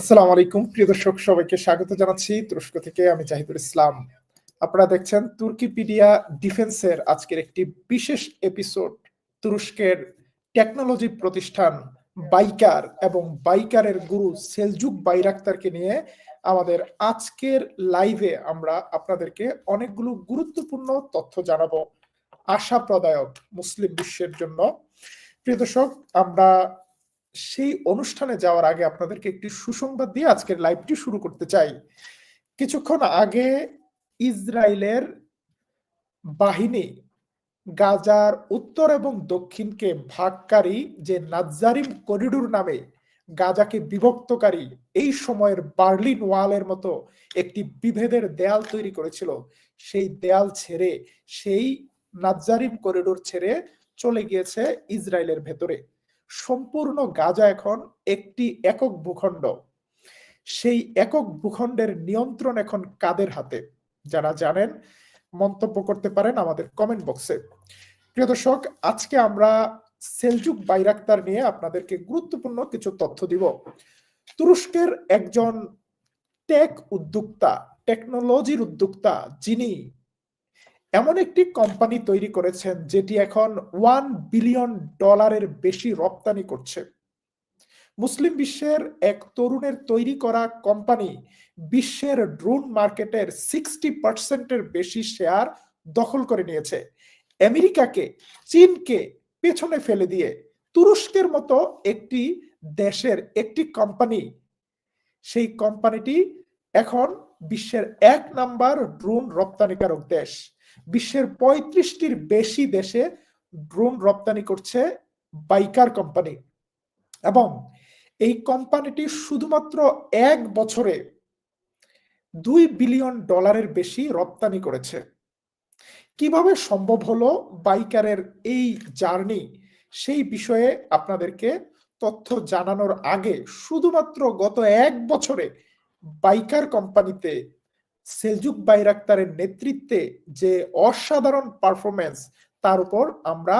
আসসালামু আলাইকুম। প্রিয় দর্শক, সবাইকে স্বাগত জানাচ্ছি তুরস্ক থেকে। আমি জাহিদুল ইসলাম। আপনারা দেখছেন তুর্কিপিডিয়া ডিফেন্সের আজকের একটি বিশেষ এপিসোড, তুরস্কের টেকনোলজি প্রতিষ্ঠান বাইকার এবং বাইকারের গুরু সেলজুক বাইরাক্তারকে নিয়ে আমাদের আজকের লাইভে আমরা আপনাদেরকে অনেকগুলো গুরুত্বপূর্ণ তথ্য জানাব, আশাপ্রদায়ক মুসলিম বিশ্বের জন্য। প্রিয় দর্শক, আমরা সেই অনুষ্ঠানে যাওয়ার আগে আপনাদেরকে একটি সুসংবাদ দিয়ে আজকের লাইভটি শুরু করতে চাই। কিছুক্ষণ আগে ইসরায়েলের বাহিনী গাজার উত্তর এবং দক্ষিণকে ভাগকারী যে নাজারিম করিডোর নামে গাজাকে বিভক্তকারী, এই সময়ের বার্লিন ওয়ালের মতো একটি বিভেদের দেয়াল তৈরি করেছিল। সেই দেয়াল ছেড়ে, সেই নাজারিম করিডোর ছেড়ে চলে গিয়েছে ইসরায়েলের ভেতরে। সম্পূর্ণ গাজা এখন একটি একক ভূখণ্ড। সেই একক ভূখণ্ডের নিয়ন্ত্রণ এখন কাদের হাতে? যারা জানেন, মন্তব্য করতে পারেন আমাদের কমেন্ট বক্সে প্রিয় দর্শক, আজকে আমরা সেলজুক বাইরাক্তার নিয়ে আপনাদেরকে গুরুত্বপূর্ণ কিছু তথ্য দিব। তুরস্কের একজন টেক উদ্যোক্তা টেকনোলজির উদ্যোক্তা, যিনি এমন একটি কোম্পানি তৈরি করেছেন যেটি এখন ওয়ান বিলিয়ন ডলারের বেশি রপ্তানি করছে। মুসলিম বিশ্বের এক তরুণের তৈরি করা কোম্পানি বিশ্বের ড্রোন মার্কেটের সিক্সটি পার্সেন্টের বেশি শেয়ার দখল করে নিয়েছে। আমেরিকাকে, চীনকে পেছনে ফেলে দিয়ে তুরস্কের মতো একটি দেশের একটি কোম্পানি, সেই কোম্পানিটি এখন বিশ্বের এক নাম্বার ড্রোন রপ্তানিকারক দেশ। বিশ্বের পঁয়ত্রিশটির বেশি দেশে ড্রোন রপ্তানি করছে বাইকার কোম্পানি এবং এই কোম্পানিটি শুধুমাত্র এক বছরে দুই বিলিয়ন ডলারের বেশি রপ্তানি করেছে। কীভাবে সম্ভব হলো বাইকারের এই জার্নি সেই বিষয়ে আপনাদেরকে তথ্য জানানোর আগে শুধুমাত্র গত এক বছরে বাইকার কোম্পানিতে সেলজুক বাইরাক্তারের নেতৃত্বে যে অসাধারণ পারফরমেন্স তার উপর আমরা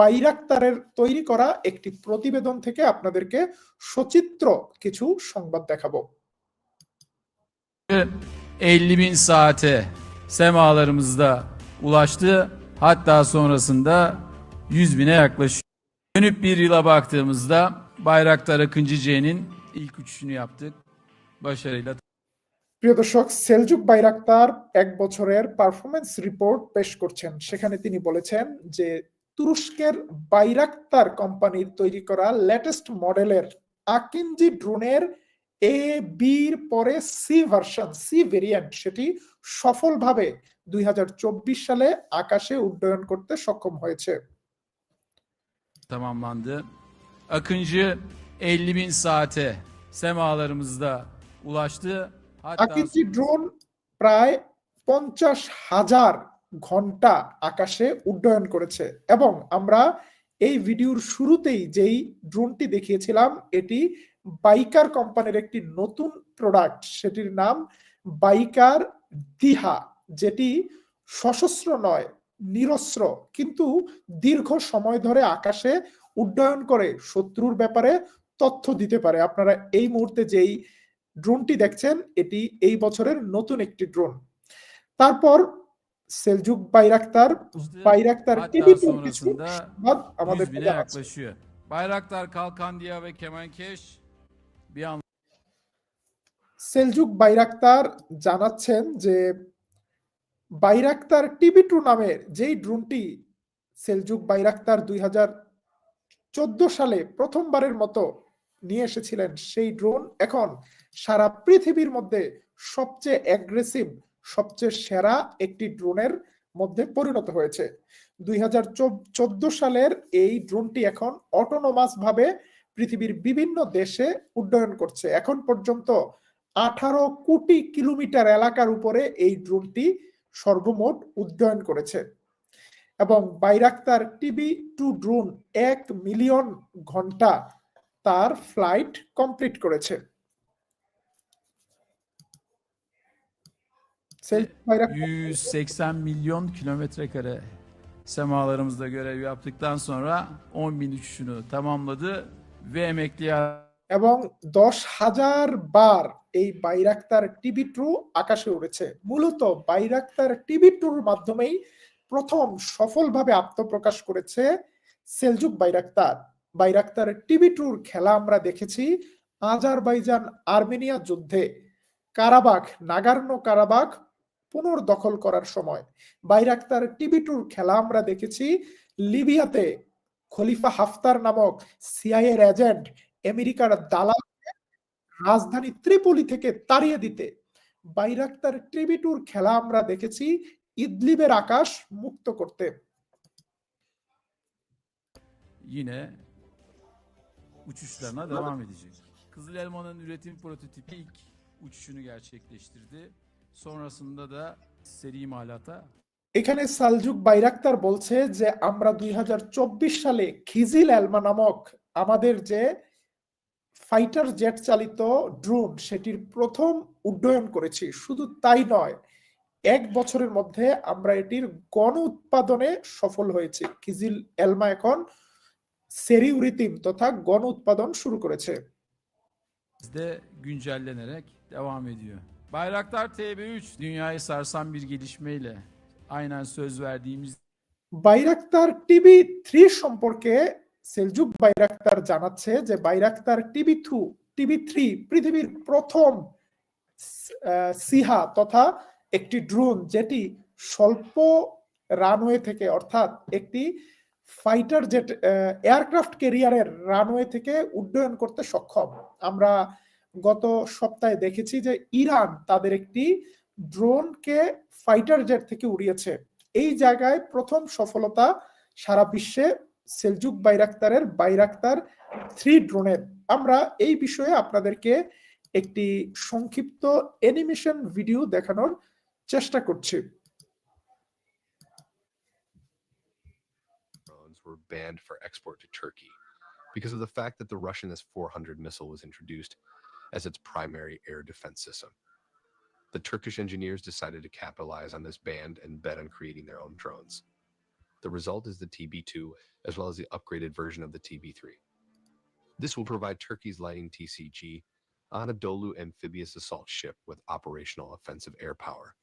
বাইরাক্তারের তৈরি করা একটি প্রতিবেদন থেকে আপনাদেরকে সচিত্র কিছু সংবাদ দেখাবো 50 bin saate semalarımızda ulaştı. Hatta sonrasında 100 bine yaklaşıyor. Dönüp bir yıla baktığımızda Bayraktar Akıncı C'nin ilk uçuşunu yaptık. Başarıyla প্রিয় দর্শক, সেলজুক বাইরাক্তার এক বছরের পারফরমেন্স রিপোর্ট পেশ করছেন সেখানে তিনি বলেছেন যে, তুরস্কের বাইরাক্তার কোম্পানির তৈরি করা লেটেস্ট মডেলের আকিনজি ড্রোনের এ বির পরে সি ভার্সন সি ভেরিয়েন্ট সেটি সফলভাবে দুই হাজার চব্বিশ সালে আকাশে উড্ডয়ন করতে সক্ষম হয়েছে tamamlandı. Akıncı 50 bin saate semalarımızda ulaştı. Hatta drone প্রায় পঞ্চাশ হাজার ঘণ্টা আকাশে উড্ডয়ন করেছে এবং আমরা এই ভিডিওর শুরুতেই যেই ড্রোনটি দেখিয়েছিলাম, এটি বাইকার কোম্পানির একটি নতুন প্রোডাক্ট সেটির নাম বাইকার দিহা, যেটি সশস্ত্র নয়, নিরস্ত্র, কিন্তু দীর্ঘ সময় ধরে আকাশে উড্ডয়ন করে শত্রুর ব্যাপারে তথ্য দিতে পারে। আপনারা এই মুহূর্তে যেই ড্রোনটি দেখছেন এটি এই বছরের নতুন একটি ড্রোন তারপর সেলজুক বাইরাক্তার বাইরাক্তার কিছু সংবাদ আমাদের yaklaşıyor. Bayraktar Kalkandiya ve Kemenkeş bir an Selcuk Bayraktar জানাচ্ছেন যে বাইরাক্তার টিভি টু নামের যেই ড্রোনটি সেলজুক বাইরাক্তার দুই চোদ্দ সালে প্রথমবারের মতো নিয়ে এসেছিলেন সেই ড্রোন এখন সারা পৃথিবীর মধ্যে সবচেয়ে অ্যাগ্রেসিভ সবচেয়ে সেরা একটি ড্রোনের মধ্যে পরিণত হয়েছে। দুই হাজার চোদ্দ সালের এই ড্রোনটি এখন অটোনোমাস ভাবে পৃথিবীর বিভিন্ন দেশে উড্ডয়ন করছে। এখন পর্যন্ত আঠারো কোটি কিলোমিটার এলাকার উপরে এই ড্রোনটি সর্বমোট উড্ডয়ন করেছে। এবং বাইরাক্তার টিভি টু ড্রোন এক মিলিয়ন ঘণ্টা তার ফ্লাইট কমপ্লিট করেছে। এবং দশ হাজার বার এই বাইরাক্তার টিভি ট্রু আকাশে উড়েছে। মূলত বাইরাক্তার টিভি ট্রুর মাধ্যমেই প্রথম সফলভাবে আত্মপ্রকাশ করেছে সেলজুক বাইরাক্তার বাইরাক্তার টিভি টুর খেলা আমরা দেখেছি আজারবাইজান আর্মেনিয়া যুদ্ধে। কারাবাখ নাগার্ন কারাবাখ পুনর্দখল করার সময়। বাইরাক্তার টিভি টুর খেলা আমরা দেখেছি লিবিয়াতে। খলিফা হাফতার নামক সিআইএর এজেন্ট আমেরিকার দালাল রাজধানী ত্রিপলি থেকে তাড়িয়ে দিতে। বাইরাক্তার টিভি টুর খেলা আমরা দেখেছি ইদলিবের আকাশ মুক্ত করতে। Uçuşlarına devam edecek. Kızıl Elma'nın üretim prototipi ilk uçuşunu gerçekleştirdi. Sonrasında da seri imalata এখানে সালজুক বাইরাক্তার বলছে যে আমরা দুই সালে খিজিল এলমা নামক আমাদের যে ফাইটার জেট চালিত ড্রোন সেটির প্রথম উড্ডয়ন করেছি শুধু তাই নয় এক বছরের মধ্যে আমরা এটির গণ উৎপাদনে সফল হয়েছি খিজিল এলমা এখন সেরি তথা গণ উৎপাদন শুরু করেছে de güncellenerek devam ediyor. Bayraktar TB3 dünyayı sarsan bir gelişmeyle aynen söz verdiğimiz TV three সম্পর্কে সেলজুক বাইরাক্তার জানাচ্ছে যে Bayraktar TV two TV three পৃথিবীর প্রথম সিহা তথা একটি ড্রোন যেটি স্বল্প রানওয়ে থেকে অর্থাৎ একটি ফাইটার জেট এয়ারক্রাফট ক্যারিয়ারের রানওয়ে থেকে উড্ডয়ন করতে সক্ষম। আমরা গত সপ্তাহে দেখেছি যে ইরান তাদের একটি ড্রোনকে ফাইটার জেট থেকে উড়িয়েছে। এই জায়গায় প্রথম সফলতা সারা বিশ্বে সেলজুক বাইরাক্তারের বাইরাক্তার থ্রি ড্রোনের আমরা এই বিষয়ে আপনাদেরকে একটি সংক্ষিপ্ত অ্যানিমেশন ভিডিও দেখানোর চেষ্টা করছি। Were banned for export to Turkey because of the fact that the Russian S-400 missile was introduced as its primary air defense system. The Turkish engineers decided to capitalize on this ban and bet on creating their own drones. The result is the TB2 as well as the upgraded version of the TB3. This will provide Turkey's Lightning TCG Anadolu amphibious assault ship with operational offensive air power.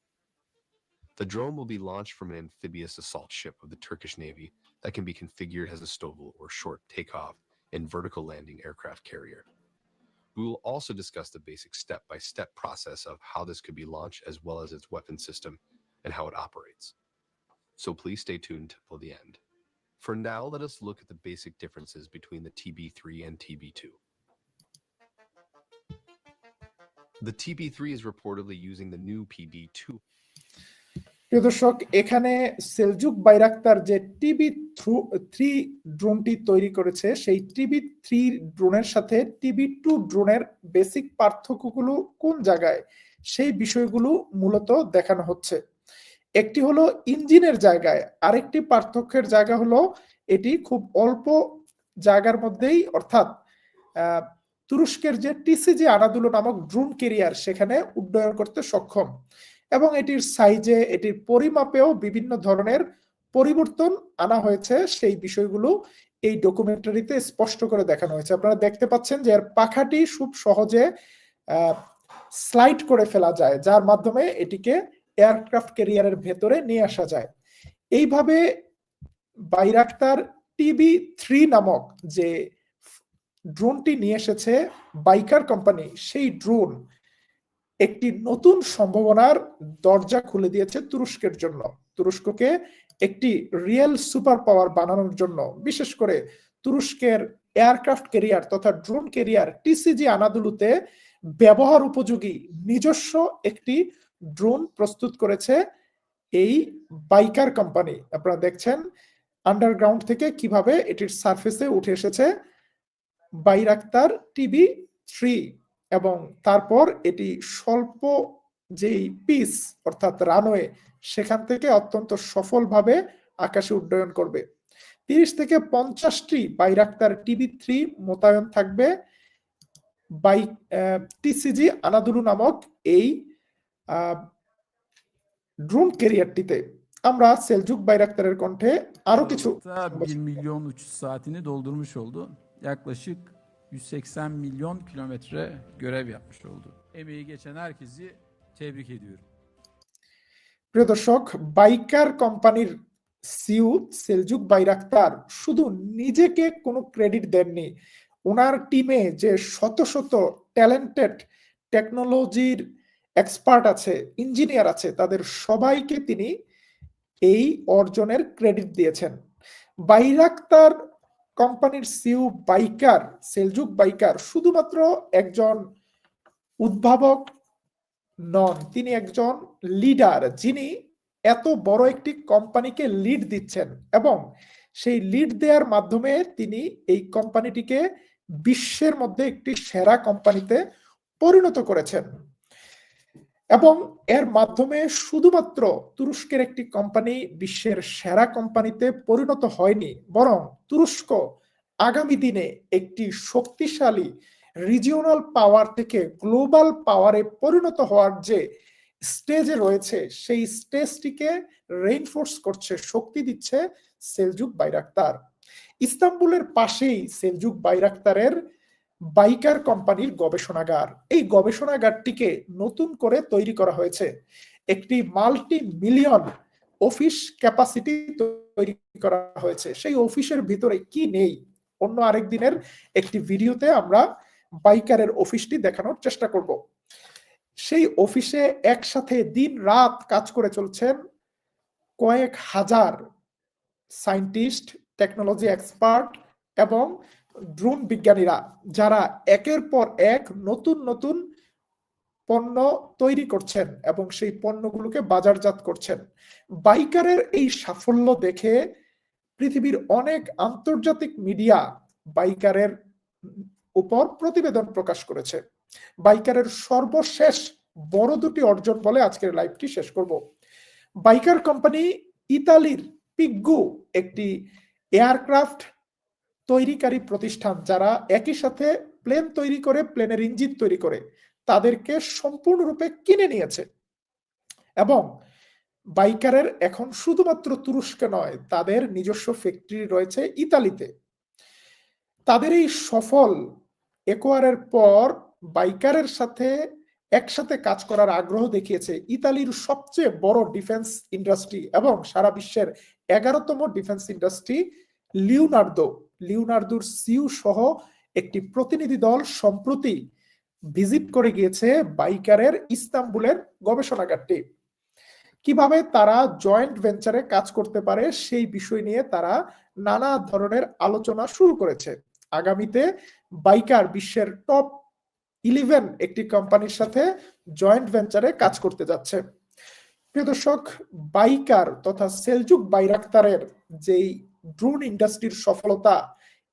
The drone will be launched from an amphibious assault ship of the Turkish Navy that can be configured as a STOVL or short takeoff and vertical landing aircraft carrier. We will also discuss the basic step by step process of how this could be launched as well as its weapon system and how it operates. So please stay tuned till the end. For now, let us look at the basic differences between the TB3 and TB2. The TB3 is reportedly using the new PB2 প্রিয় দর্শক, এখানে Selcuk Bayraktar যে TV three ড্রোনটি তৈরি করেছে, সেই TV three ড্রোনের সাথে টিভি টু ড্রোনের বেসিক পার্থক্যগুলো কোন জায়গায়? সেই বিষয়গুলো মূলত দেখানো হচ্ছে। একটি হলো ইঞ্জিনের জায়গায়, আরেকটি পার্থক্যের জায়গা হলো এটি খুব অল্প জায়গার মধ্যেই, অর্থাৎ তুরস্কের যে টিসিজি আনাদুলো নামক ড্রোন কেরিয়ার সেখানে উড্ডয়ন করতে সক্ষম। এবং এটির সাইজে এটির পরিমাপেও বিভিন্ন ধরনের পরিবর্তন আনা হয়েছে। সেই বিষয়গুলো এই ডকুমেন্টারিতে স্পষ্ট করে দেখানো হয়েছে। আপনারা দেখতে পাচ্ছেন যে এর পাখাটি খুব সহজে স্লাইড করে ফেলা যায়, যার মাধ্যমে এটিকে এয়ারক্রাফট ক্যারিয়ারের ভেতরে নিয়ে আসা যায়। এইভাবে বাইরাক্তার টিবি থ্রি নামক যে ড্রোনটি নিয়ে এসেছে বাইকার কোম্পানি সেই ড্রোন একটি নতুন সম্ভাবনার দরজা খুলে দিয়েছে তুরস্কের জন্য। তুরস্ককে একটি রিয়েল সুপার পাওয়ার বানানোর জন্য, বিশেষ করে তুরস্কের এয়ারক্রাফট ক্যারিয়ার তথা ড্রোন ক্যারিয়ার টিসিজি আনাদুলুতে ব্যবহার উপযোগী নিজস্ব একটি ড্রোন প্রস্তুত করেছে এই বাইকার কোম্পানি আপনারা দেখছেন আন্ডারগ্রাউন্ড থেকে কীভাবে এটির সারফেসে উঠে এসেছে বাইরাক্তার টিভি থ্রি এবং তারপর এটি স্বল্প যেই পিস, অর্থাৎ রানওয়ে, সেখান থেকে অত্যন্ত সফলভাবে আকাশে উড্ডয়ন করবে। তিরিশ থেকে পঞ্চাশটি বাইরাক্তার টিভি থ্রি মোতায়েন থাকবে। বাই টিসিজি আনাদুলু নামক এই ড্রোন ক্যারিয়ারটিতে। আমরা সেলজুক বাইরাক্তারের কণ্ঠে আরও কিছু Aralıkta 1 milyon uçuş saatini doldurmuş oldu. 180 milyon kilometre görev yapmış oldu. Emeği geçen herkesi tebrik ediyorum. প্রিয় দর্শক বাইকার কোম্পানির সিউ সেলজুক বাইরাক্তার শুধু নিজেকে কোনো ক্রেডিট দেননি ওনার টিমে যে শত শত ট্যালেন্টেড টেকনোলজির এক্সপার্ট আছে ইঞ্জিনিয়ার আছে, তাদের সবাইকে তিনি এই অর্জনের ক্রেডিট দিয়েছেন বাইরাক্তার কোম্পানির সিউ বাইকার সেলজুক বাইকার শুধুমাত্র একজন উদ্ভাবক নন, তিনি একজন লিডার যিনি এত বড় একটি কোম্পানিকে লিড দিচ্ছেন এবং সেই লিড দেওয়ার মাধ্যমে তিনি এই কোম্পানিটিকে বিশ্বের মধ্যে একটি সেরা কোম্পানিতে পরিণত করেছেন। এবং এর মাধ্যমে শুধুমাত্র তুরস্কের একটি কোম্পানি বিশ্বের সেরা কোম্পানিতে পরিণত হয়নি, বরং তুরস্ক আগামী দিনে একটি শক্তিশালী রিজিওনাল পাওয়ার থেকে গ্লোবাল পাওয়ারে পরিণত হওয়ার যে স্টেজে রয়েছে, সেই স্টেজটিকে রেইনফোর্স করছে, শক্তি দিচ্ছে সেলজুক বাইরাক্তার। ইস্তাম্বুলের পাশেই সেলজুক বাইরাক্তারের বাইকার কোম্পানির গবেষণাগার। এই গবেষণাগারটিকে নতুন করে তৈরি করা হয়েছে। একটি মাল্টি মিলিয়ন অফিস ক্যাপাসিটি তৈরি করা হয়েছে। সেই অফিসের ভিতরে কি নেই? অন্য আরেক দিনের একটি ভিডিওতে আমরা বাইকারের অফিসটি দেখানোর চেষ্টা করব। সেই অফিসে একসাথে দিন রাত কাজ করে চলছেন কয়েক হাজার সায়েন্টিস্ট টেকনোলজি এক্সপার্ট এবং ড্রোন বিজ্ঞানীরা, যারা একের পর এক নতুন নতুন পণ্য তৈরি করছেন এবং সেই পণ্যগুলোকে বাজারজাত করছেন। বাইকারের এই সাফল্য দেখে পৃথিবীর অনেক আন্তর্জাতিক মিডিয়া বাইকারের উপর প্রতিবেদন প্রকাশ করেছে। বাইকারের সর্বশেষ বড় দুটি অর্জন বলে আজকের লাইভটি শেষ করব। বাইকার কোম্পানি ইতালির পিগ্গু, একটি এয়ারক্রাফট তৈরিকারী প্রতিষ্ঠান যারা একই সাথে প্লেন তৈরি করে, প্লেনের ইঞ্জিন তৈরি করে, তাদেরকে সম্পূর্ণরূপে কিনে নিয়েছে। এবং বাইকারের এখন শুধুমাত্র তুরস্কে নয়, তাদের নিজস্ব ফ্যাক্টরি রয়েছে ইতালিতে। তাদের এই সফল একোয়ারের পর বাইকারের সাথে একসাথে কাজ করার আগ্রহ দেখিয়েছে ইতালির সবচেয়ে বড় ডিফেন্স ইন্ডাস্ট্রি এবং সারা বিশ্বের এগারোতম ডিফেন্স ইন্ডাস্ট্রি লিওনার্দো। লিওনার্দোর সিউ সহ একটি প্রতিনিধি দল সম্প্রতি ভিজিট করে গিয়েছে বাইকারের ইস্তাম্বুলের গবেষণাগারটি। কীভাবে তারা জয়েন্ট ভেঞ্চারে কাজ করতে পারে সেই বিষয় নিয়ে তারা নানা ধরনের আলোচনা শুরু করেছে। আগামীতে বাইকার বিশ্বের টপ ইলেভেন একটি কোম্পানির সাথে জয়েন্ট ভেঞ্চারে কাজ করতে যাচ্ছে। প্রিয় দর্শক, বাইকার তথা সেলজুক বাইরাক্তারের যেই ড্রোন ইন্ডাস্ট্রির সফলতা।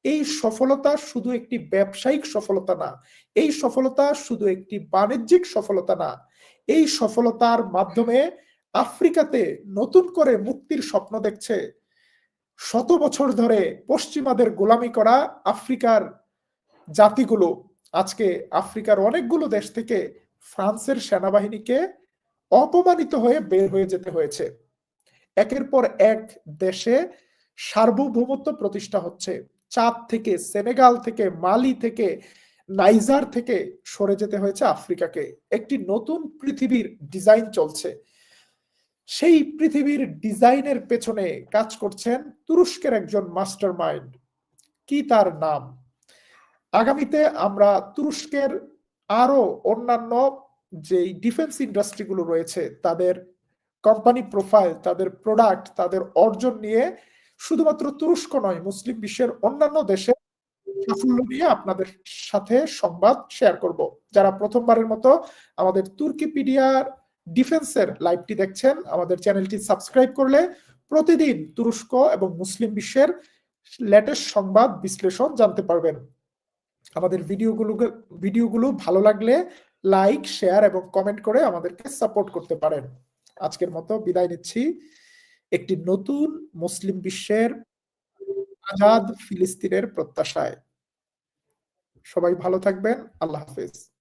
এই সফলতা শুধু একটি ব্যবসায়িক সফলতা না, এই সফলতা শুধু একটি বাণিজ্যিক সফলতা না। এই সফলতার মাধ্যমে আফ্রিকাতে নতুন করে মুক্তির স্বপ্ন দেখছে। শত বছর ধরে পশ্চিমাদের গোলামি করা আফ্রিকার জাতিগুলো। আজকে আফ্রিকার অনেকগুলো দেশ থেকে ফ্রান্সের সেনাবাহিনীকে অপমানিত হয়ে বের হয়ে যেতে হয়েছে। একের পর এক দেশে সার্বভৌমত্ব প্রতিষ্ঠা হচ্ছে। চাঁদ থেকে সেনেগাল থেকে মালি থেকে নাইজার থেকে সরে যেতে হয়েছে আফ্রিকাকে। একটি নতুন পৃথিবীর ডিজাইন চলছে। সেই পৃথিবীর ডিজাইনের পেছনে কাজ করছেন তুরস্কের একজন মাস্টার মাইন্ড কি তার নাম? আগামীতে আমরা তুরস্কের আরও অন্যান্য যে ডিফেন্স ইন্ডাস্ট্রিগুলো রয়েছে, তাদের কোম্পানি প্রোফাইল, তাদের প্রোডাক্ট, তাদের অর্জন নিয়ে শুধুমাত্র তুরস্ক নয়, মুসলিম বিশ্বের অন্যান্য দেশে সাফল্য নিয়ে আপনাদের সাথে সংবাদ শেয়ার করব। যারা প্রথমবারের মতো আমাদের তুর্কিপিডিয়ার ডিফেন্সের লাইভটি দেখছেন, আমাদের চ্যানেলটি সাবস্ক্রাইব করলে প্রতিদিন তুরস্ক এবং মুসলিম বিশ্বের লেটেস্ট সংবাদ বিশ্লেষণ জানতে পারবেন। আমাদের ভিডিওগুলো ভিডিওগুলো ভালো লাগলে লাইক, শেয়ার এবং কমেন্ট করে আমাদেরকে সাপোর্ট করতে পারেন। আজকের মতো বিদায় নিচ্ছি। একটি নতুন মুসলিম বিশ্বের আজাদ ফিলিস্তিনের প্রত্যাশায়। সবাই ভালো থাকবেন। আল্লাহ হাফেজ।